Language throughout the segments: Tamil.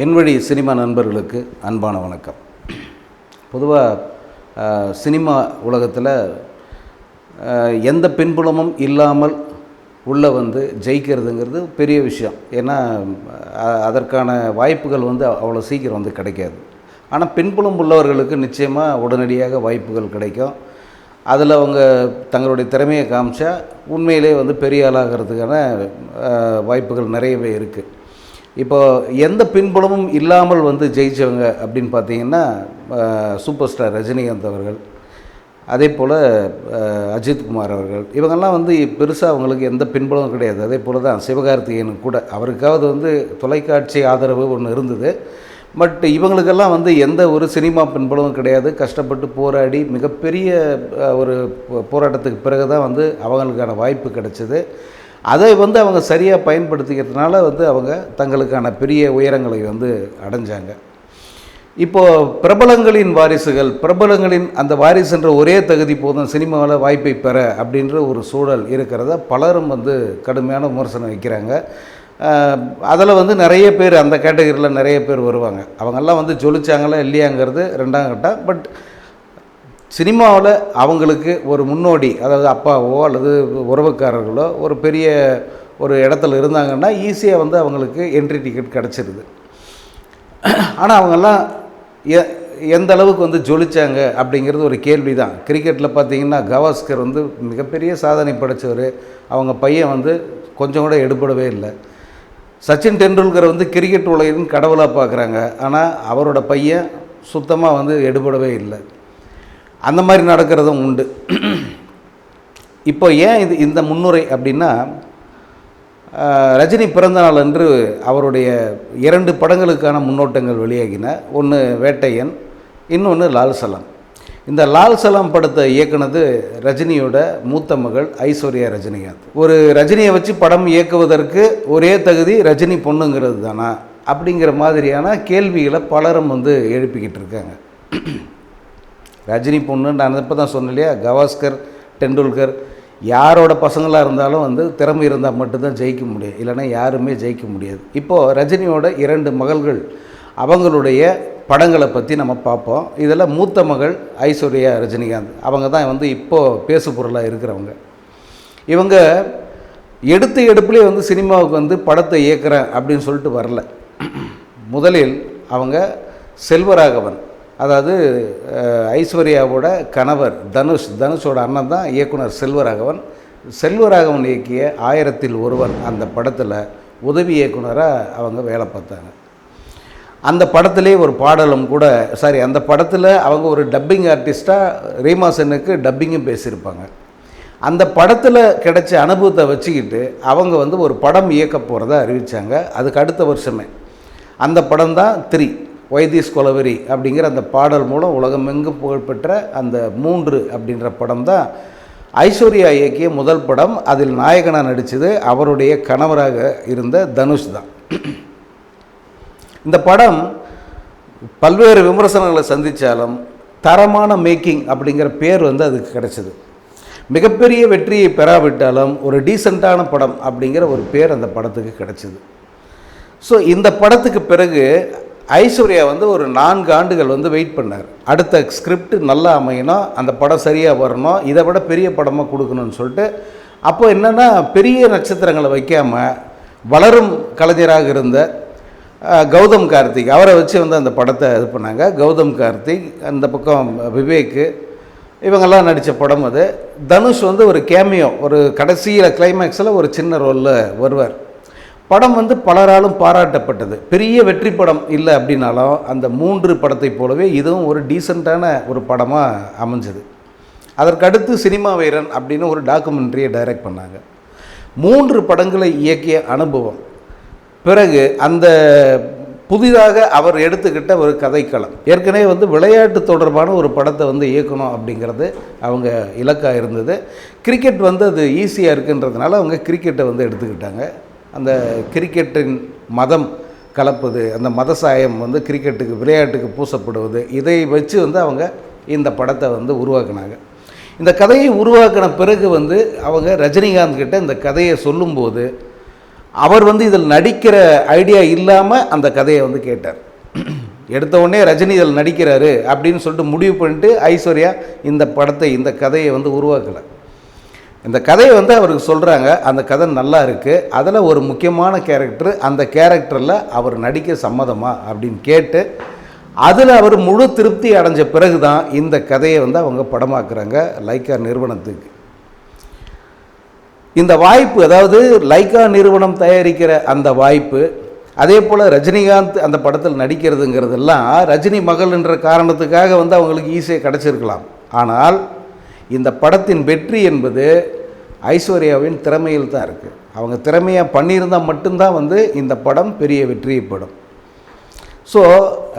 என் வழி சினிமா நண்பர்களுக்கு அன்பான வணக்கம். பொதுவாக சினிமா உலகத்தில் எந்த பின்புலமும் இல்லாமல் உள்ளே வந்து ஜெயிக்கிறதுங்கிறது பெரிய விஷயம். ஏன்னா அதற்கான வாய்ப்புகள் வந்து அவ்வளோ சீக்கிரம் வந்து கிடைக்காது. ஆனால் பின்புலம் உள்ளவர்களுக்கு நிச்சயமாக உடனடியாக வாய்ப்புகள் கிடைக்கும். அதில் அவங்க தங்களுடைய திறமையை காமிச்சா உண்மையிலே வந்து பெரிய ஆளாகிறதுக்கான வாய்ப்புகள் நிறையவே இருக்குது இப்போ எந்த பின்புலமும் இல்லாமல் வந்து ஜெயித்தவங்க அப்படின்னு பார்த்தீங்கன்னா சூப்பர் ஸ்டார் ரஜினிகாந்த் அவர்கள் அதே போல் அஜித்குமார் அவர்கள் இவங்கெல்லாம் வந்து பெருசாக அவங்களுக்கு எந்த பின்புலமும் கிடையாது. அதே போல் தான் சிவகார்த்திகேயன் கூட. அவருக்காவது வந்து தொலைக்காட்சி ஆதரவு ஒன்று இருந்தது. பட் இவங்களுக்கெல்லாம் வந்து எந்த ஒரு சினிமா பின்புலமும் கிடையாது. கஷ்டப்பட்டு போராடி மிகப்பெரிய ஒரு போராட்டத்துக்கு பிறகு தான் வந்து அவங்களுக்கான வாய்ப்பு கிடைச்சிது. அதை வந்து அவங்க சரியாக பயன்படுத்திக்கிறதுனால வந்து அவங்க தங்களுக்கான பெரிய உயரங்களை வந்து அடைஞ்சாங்க. இப்போது பிரபலங்களின் வாரிசுகள் பிரபலங்களின் அந்த வாரிசுன்ற ஒரே தகுதி போதும் சினிமாவில் வாய்ப்பை பெற அப்படின்ற ஒரு சூழல் இருக்கிறத பலரும் வந்து கடுமையான விமர்சனம் வைக்கிறாங்க. அதில் வந்து நிறைய பேர் அந்த கேட்டகரியில் நிறைய பேர் வருவாங்க. அவங்கெல்லாம் வந்து ஜொலிச்சாங்களா இல்லையாங்கிறது ரெண்டாம் கட்டம். பட் சினிமாவில் அவங்களுக்கு ஒரு முன்னோடி அதாவது அப்பாவோ அல்லது உறவுக்காரர்களோ ஒரு பெரிய ஒரு இடத்துல இருந்தாங்கன்னா ஈஸியாக வந்து அவங்களுக்கு என்ட்ரி டிக்கெட் கிடச்சிருது. ஆனால் அவங்கெல்லாம் எ எந்த அளவுக்கு வந்து ஜொலிச்சாங்க அப்படிங்கிறது ஒரு கேள்வி தான் கிரிக்கெட்டில் பார்த்தீங்கன்னா கவாஸ்கர் வந்து மிகப்பெரிய சாதனை படைச்சவர். அவங்க பையன் வந்து கொஞ்சம் கூட எடுபடவே இல்லை. சச்சின் டெண்டுல்கர் வந்து கிரிக்கெட் உலகின் கடவுளாக பார்க்குறாங்க. ஆனால் அவரோட பையன் சுத்தமாக வந்து எடுபடவே இல்லை. அந்த மாதிரி நடக்கிறதும் உண்டு. இப்போ ஏன் இது இந்த முன்னுரை அப்படின்னா ரஜினி பிறந்தநாள் அன்று அவருடைய இரண்டு படங்களுக்கான முன்னோட்டங்கள் வெளியாகின. ஒன்று வேட்டையன் இன்னொன்று லால் சலாம். இந்த லால் சலாம் படத்தை இயக்குனது ரஜினியோட மூத்த மகள் ஐஸ்வர்யா ரஜினிகாந்த். ஒரு ரஜினியை வச்சு படம் இயக்குவதற்கு ஒரே தகுதி ரஜினி பொண்ணுங்கிறது தானா? அப்படிங்கிற மாதிரியான கேள்விகளை பலரும் வந்து எழுப்பிக்கிட்டு இருக்காங்க. ரஜினி பொண்ணு நான் இப்போ தான் சொன்னேன் இல்லையா கவாஸ்கர் டெண்டுல்கர் யாரோட பசங்களாக இருந்தாலும் வந்து திறமை இருந்தால் மட்டும்தான் ஜெயிக்க முடியும். இல்லைன்னா யாருமே ஜெயிக்க முடியாது. இப்போது ரஜினியோட இரண்டு மகள்கள் அவங்களுடைய படங்களை பற்றி நம்ம பார்ப்போம். இதில் மூத்த மகள் ஐஸ்வர்யா ரஜினிகாந்த். அவங்க தான் வந்து இப்போது பேசு பொருளாக இருக்கிறவங்க. இவங்க எடுத்த எடுப்புலேயே வந்து சினிமாவுக்கு வந்து படத்தை இயக்குறேன் அப்படின்னு சொல்லிட்டு வரல. முதலில் அவங்க செல்வராகவன். அதாவது ஐஸ்வர்யாவோட கணவர் தனுஷ் தனுஷோட அண்ணன் தான் இயக்குனர் செல்வராகவன். செல்வராகவன் இயக்கிய ஆயிரத்தில் ஒருவன் அந்த படத்தில் உதவி இயக்குனராக அவங்க வேலை பார்த்தாங்க. அந்த படத்திலே ஒரு பாடலும் கூட சாரி அந்த படத்தில் அவங்க ஒரு டப்பிங் ஆர்டிஸ்ட்டாக ரீமா சென்னுக்கு டப்பிங்கும் பேசியிருப்பாங்க. அந்த படத்தில் கிடைச்ச அனுபவத்தை வச்சுக்கிட்டு அவங்க வந்து ஒரு படம் இயக்க போகிறத அறிவித்தாங்க அதுக்கு அடுத்த வருஷமே. அந்த படம் தான் த்ரீ. வைத்தீஸ் கொலவெறி அப்படிங்கிற அந்த பாடல் மூலம் உலகமெங்கும் புகழ்பெற்ற அந்த மூன்று அப்படின்ற படம் தான் ஐஸ்வர்யா இயக்கிய முதல் படம் அதில் நாயகனாக நடித்தது அவருடைய கணவராக இருந்த தனுஷ் தான். இந்த படம் பல்வேறு விமர்சனங்களை சந்தித்தாலும் தரமான மேக்கிங் அப்படிங்கிற பேர் வந்து அதுக்கு கிடச்சிது. மிகப்பெரிய வெற்றியை பெறாவிட்டாலும் ஒரு டீசெண்டான படம் அப்படிங்கிற ஒரு பேர் அந்த படத்துக்கு கிடைச்சிது. ஸோ இந்த படத்துக்கு பிறகு ஐஸ்வர்யா வந்து ஒரு நான்கு ஆண்டுகள் வந்து வெயிட் பண்ணார். அடுத்த ஸ்கிரிப்ட் நல்லா அமையணும் அந்த படம் சரியாக வரணும் இதை விட பெரிய படமாக கொடுக்கணும்னு சொல்லிட்டு அப்போ என்னென்னா பெரிய நட்சத்திரங்களை வைக்காமல் வளரும் கலைஞராக இருந்த கௌதம் கார்த்திக் அவரை வச்சு வந்து அந்த படத்தை இது பண்ணாங்க. கௌதம் கார்த்திக் அந்த பக்கம் விவேக்கு இவங்கெல்லாம் நடித்த படம் அது. தனுஷ் வந்து ஒரு கேமியோ ஒரு கடைசியில் கிளைமேக்ஸில் ஒரு சின்ன ரோலில் வருவார். படம் வந்து பலராலும் பாராட்டப்பட்டது. பெரிய வெற்றி படம் இல்லை அப்படின்னாலும் அந்த மூன்று படத்தை போலவே இதுவும் ஒரு டீசெண்டான ஒரு படமாக அமைஞ்சது. அதற்கடுத்து சினிமா வீரன் அப்படின்னு ஒரு டாக்குமெண்ட்ரியை டைரக்ட் பண்ணாங்க. மூன்று படங்களை இயக்கிய அனுபவம். பிறகு அந்த புதிதாக அவர் எடுத்துக்கிட்ட ஒரு கதைக்களம். ஏற்கனவே வந்து விளையாட்டு தொடர்பான ஒரு படத்தை வந்து இயக்கணும் அப்படிங்கிறது அவங்க இலக்காக இருந்தது. கிரிக்கெட் வந்து அது ஈஸியாக இருக்குன்றதுனால அவங்க கிரிக்கெட்டை வந்து எடுத்துக்கிட்டாங்க. அந்த கிரிக்கெட்டின் மதம் கலப்பது அந்த மத சாயம் வந்து கிரிக்கெட்டுக்கு விளையாட்டுக்கு பூசப்படுவது இதை வச்சு வந்து அவங்க இந்த படத்தை வந்து உருவாக்குனாங்க. இந்த கதையை உருவாக்கின பிறகு வந்து அவங்க ரஜினிகாந்த் கிட்ட இந்த கதையை சொல்லும்போது அவர் வந்து இதில் நடிக்கிற ஐடியா இல்லாமல் அந்த கதையை வந்து கேட்டார். எடுத்த உடனே ரஜினி இதில் நடிக்கிறாரு அப்படின்னு சொல்லிட்டு முடிவு பண்ணிட்டு ஐஸ்வர்யா இந்த படத்தை இந்த கதையை வந்து உருவாக்கலை. இந்த கதையை வந்து அவருக்கு சொல்கிறாங்க அந்த கதை நல்லா இருக்குது அதில் ஒரு முக்கியமான கேரக்டர் அந்த கேரக்டரில் அவர் நடிக்க சம்மதமா அப்படின்னு கேட்டு அதில் அவர் முழு திருப்தி அடைஞ்ச பிறகு தான் இந்த கதையை வந்து அவங்க படமாக்குறாங்க லைக்கா நிறுவனத்துக்கு. இந்த வாய்ப்பு அதாவது லைக்கா நிறுவனம் தயாரிக்கிற அந்த வாய்ப்பு அதே போல் ரஜினிகாந்த் அந்த படத்தில் நடிக்கிறதுங்கிறதெல்லாம் ரஜினி மகள் என்ற காரணத்துக்காக வந்து அவங்களுக்கு ஈஸியாக கிடச்சிருக்கலாம். ஆனால் இந்த படத்தின் வெற்றி என்பது ஐஸ்வர்யாவின் திறமையில் தான் இருக்குது அவங்க திறமையாக பண்ணியிருந்தால் மட்டும்தான் வந்து இந்த படம் பெரிய வெற்றியை படம் ஸோ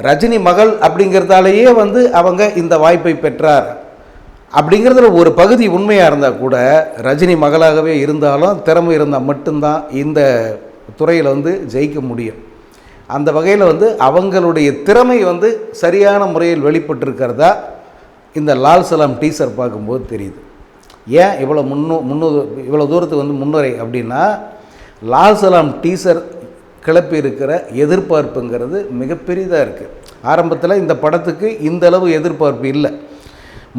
ரஜினி மகள் அப்படிங்கிறதாலேயே வந்து அவங்க இந்த வாய்ப்பை பெற்றார். அப்படிங்கிறதுல ஒரு பகுதி உண்மையாக இருந்தால் கூட ரஜினி மகளாகவே இருந்தாலும் திறமை இருந்தால் மட்டும்தான் இந்த துறையில் வந்து ஜெயிக்க முடியும். அந்த வகையில் வந்து அவங்களுடைய திறமை வந்து சரியான முறையில் வெளிப்பட்டிருக்கிறதா இந்த லால் சலாம் டீசர் பார்க்கும்போது தெரியுது. ஏன் இவ்வளோ முன்னு முன்னு இவ்வளோ தூரத்துக்கு வந்து முன்னுரை அப்படின்னா லால் சலாம் டீசர் கிளப்பி இருக்கிற எதிர்பார்ப்புங்கிறது மிகப்பெரியதாக இருக்குது ஆரம்பத்தில் இந்த படத்துக்கு இந்த அளவு எதிர்பார்ப்பு இல்லை.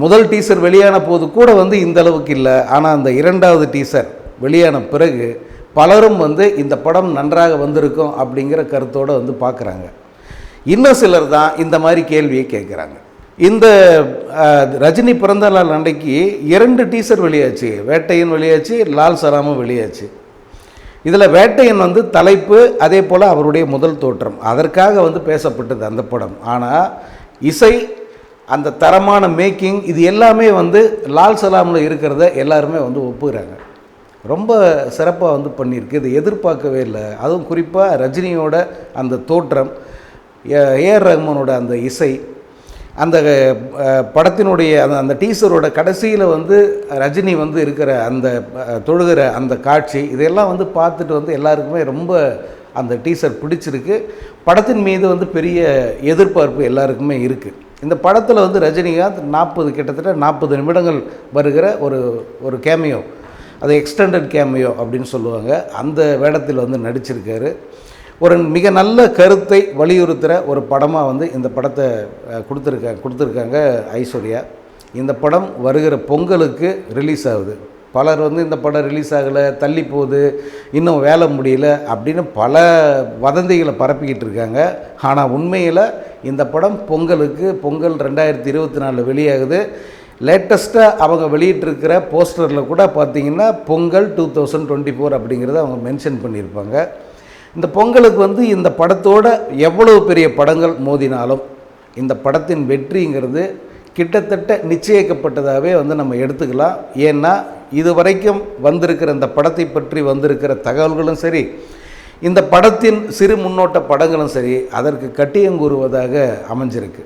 முதல் டீசர் வெளியான போது கூட வந்து இந்த அளவுக்கு இல்லை. ஆனால் அந்த இரண்டாவது டீசர் வெளியான பிறகு பலரும் வந்து இந்த படம் நன்றாக வந்திருக்கும் அப்படிங்கிற கருத்தோடு வந்து பார்க்குறாங்க. இன்னும் சிலர் தான் இந்த மாதிரி கேள்வியை கேட்குறாங்க. இந்த ரஜினி பிறந்த நாள் அன்றைக்கு இரண்டு டீசர் வெளியாச்சு. வேட்டையன் வெளியாச்சு லால் சலாமும் வெளியாச்சு. இதில் வேட்டையன் வந்து தலைப்பு அதே போல் அவருடைய முதல் தோற்றம். அதற்காக வந்து பேசப்பட்டது அந்த படம். ஆனால் இசை அந்த தரமான மேக்கிங் இது எல்லாமே வந்து லால் சலாமில் இருக்கிறத எல்லாருமே வந்து ஒப்புகிறாங்க. ரொம்ப சிறப்பாக வந்து பண்ணியிருக்கு. இது எதிர்பார்க்கவே இல்லை. அதுவும் குறிப்பாக ரஜினியோட அந்த தோற்றம் ஏ- ஏஆர் ரஹ்மானோட அந்த இசை அந்த படத்தினுடைய அந்த அந்த டீசரோட கடைசியில் வந்து ரஜினி வந்து இருக்கிற அந்த தொழுகிற அந்த காட்சி இதெல்லாம் வந்து பார்த்துட்டு வந்து எல்லாருக்குமே ரொம்ப அந்த டீசர் பிடிச்சிருக்கு. படத்தின் மீது வந்து பெரிய எதிர்பார்ப்பு எல்லாருக்குமே இருக்குது இந்த படத்தில் வந்து ரஜினிகாந்த் நாற்பது கிட்டத்தட்ட நாற்பது நிமிடங்கள் வருகிற ஒரு ஒரு கேமியோ அது எக்ஸ்டெண்டட் கேமியோ அப்படின்னு சொல்லுவாங்க. அந்த வேடத்தில் வந்து நடிச்சிருக்காரு. ஒரு மிக நல்ல கருத்தை வலியுறுத்துகிற ஒரு படமாக வந்து இந்த படத்தை கொடுத்துருக்காங்க கொடுத்துருக்காங்க ஐஸ்வர்யா. இந்த படம் வருகிற பொங்கலுக்கு ரிலீஸ் ஆகுது. பலர் வந்து இந்த படம் ரிலீஸ் ஆகலை தள்ளி போகுது இன்னும் வேலை முடியல அப்படின்னு பல வதந்திகளை பரப்பிக்கிட்டு இருக்காங்க. ஆனால் உண்மையில் இந்த படம் பொங்கலுக்கு பொங்கல் ரெண்டாயிரத்தி இருபத்தி நாலில் வெளியாகுது. லேட்டஸ்ட்டாக அவங்க வெளியிட்டிருக்கிற போஸ்டரில் கூட பார்த்தீங்கன்னா Pongal two thousand twenty four அப்படிங்கிறத அவங்க மென்ஷன் பண்ணியிருப்பாங்க. இந்த பொங்கலுக்கு வந்து இந்த படத்தோட எவ்வளவு பெரிய படங்கள் மோதினாலும் இந்த படத்தின் வெற்றிங்கிறது கிட்டத்தட்ட நிச்சயிக்கப்பட்டதாகவே வந்து நம்ம எடுத்துக்கலாம். ஏன்னா இது வரைக்கும் வந்திருக்கிற இந்த படத்தை பற்றி வந்திருக்கிற தகவல்களும் சரி இந்த படத்தின் சிறு முன்னோட்ட படங்களும் சரி அதற்கு கட்டியங்கூறுவதாக அமைஞ்சிருக்கு.